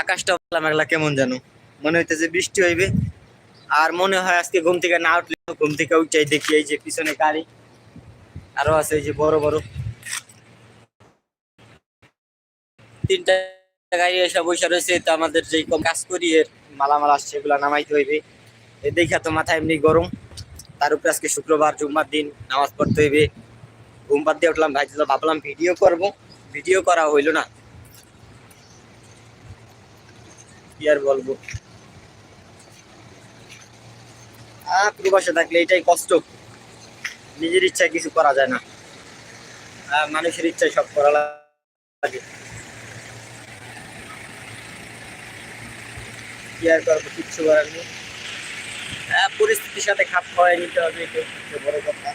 আকাশটা মেঘলা, কেমন জানো? মনে হইতেছে বৃষ্টি হইবে। আর মনে হয় আজকে ঘুম থেকে না উঠলে, ঘুম থেকে উঠাই দেখি এই যে পিছনে গাড়ি। আরও আছে এই যে বড় বড়। তিনটা গাড়ি এসে বসে রয়েছে, তো আমাদের যে কাজ করি, এর মালামাল আসছে, এগুলা নামাইতে হইবে। এ দেখা তো মাথা এমনি গরম। তার উপরে আজকে শুক্রবার, জুম্মার দিন, নামাজ পড়তে হইবে। ঘুম বাদ দিয়ে উঠলাম, ভাই ভাবলাম ভিডিও করব। ভিডিও করা হইল না। কি আর বলব? থাকলে এটাই কষ্ট। নিজের ইচ্ছায় কিছু করা যায় না। মানুষের ইচ্ছায় সব করা লাগে। কি আর করব, কিচ্ছু করার নেই। পরিস্থিতির সাথে খাপ খাওয়াই নিতে হবে বড় কথা।